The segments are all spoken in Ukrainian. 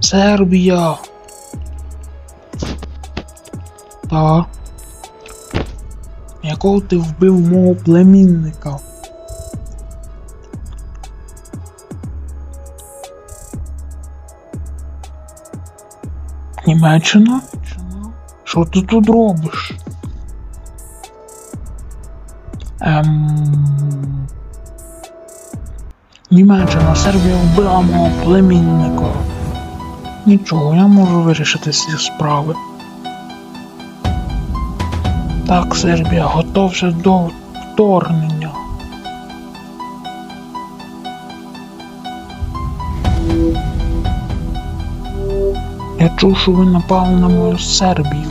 Сербія. Так. Якого ти вбив мого племінника? Німеччина? Що ти тут робиш? Ем... Німеччина, Сербія вбила мого племінника. Нічого, я можу вирішити ці справи. Так, Сербія, готовся до вторгнення. Я чув, що ви напали на мою Сербію.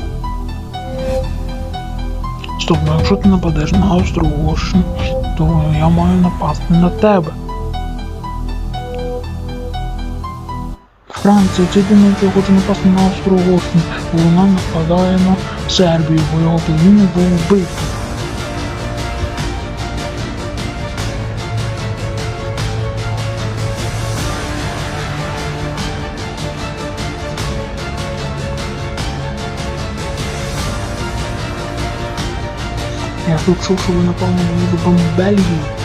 Стоп, ну якщо ти нападеш на Австро-Угорщину, то я маю напасти на тебе. Франція, я хочу напасти на Австро-Угорщину, вона нападає на Сербію, бо його племінник був вбитий. Я тут чув, що ви напали на мою любиму Бельгію.